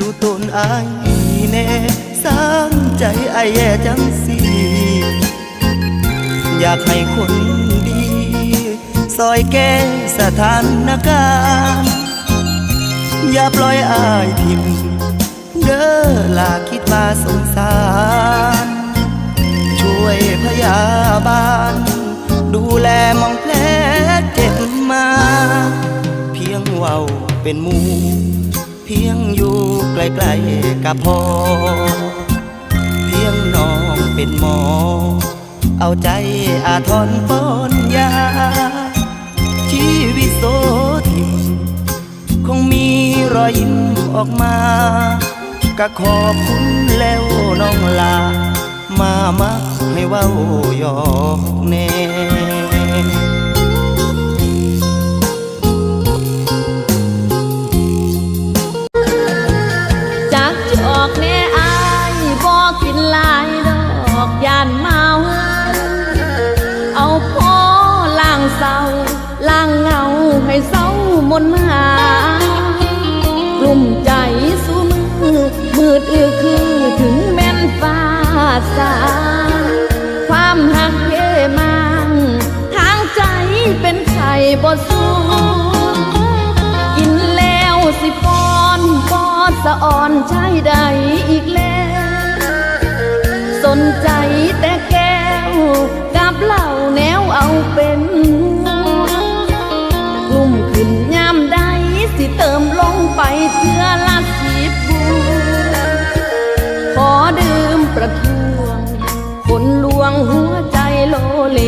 รู้ตนอายแน่สร้างใจไอายแย่จังสิอยากให้คนดี ซอยแก้สถานการณ์อย่าปล่อยอายทิมเด้อลาคิดว่าสงสาร ช่วยพยาบาล ดูแลมองแผลเจ็บมา เพียงเว้าเป็นมู เพียงอยู่ใกล้ๆกับพอ เพียงน้องเป็นหมอ เอาใจอาทรป้อนยา ชีวิตโสทิมคงมีรอยยิ้มออกมา ก็ขอบคุณแล้วน้องลา มามาให้เว้าหยอกแน่ จอกแน่อายบอกกินหลายดอกยานเมาเอาพ่อล่างเศร้าล่างเงาให้เศร้ามนหากลุ่มใจสู้มือมืดอือคือถึงแม่นฟ้าสาความหักเพมังทางใจเป็นไข่บ่สู้ะอ่อนใช่ใดอีกแล้ว สนใจแต่แก้วกับเหล้าแนวเอาเป็นกลุ่มขึ้นยามใดสิเติมลงไปเพื่อละสิบบูขอดื่มประท้วงคนลวงหัวใจโลเล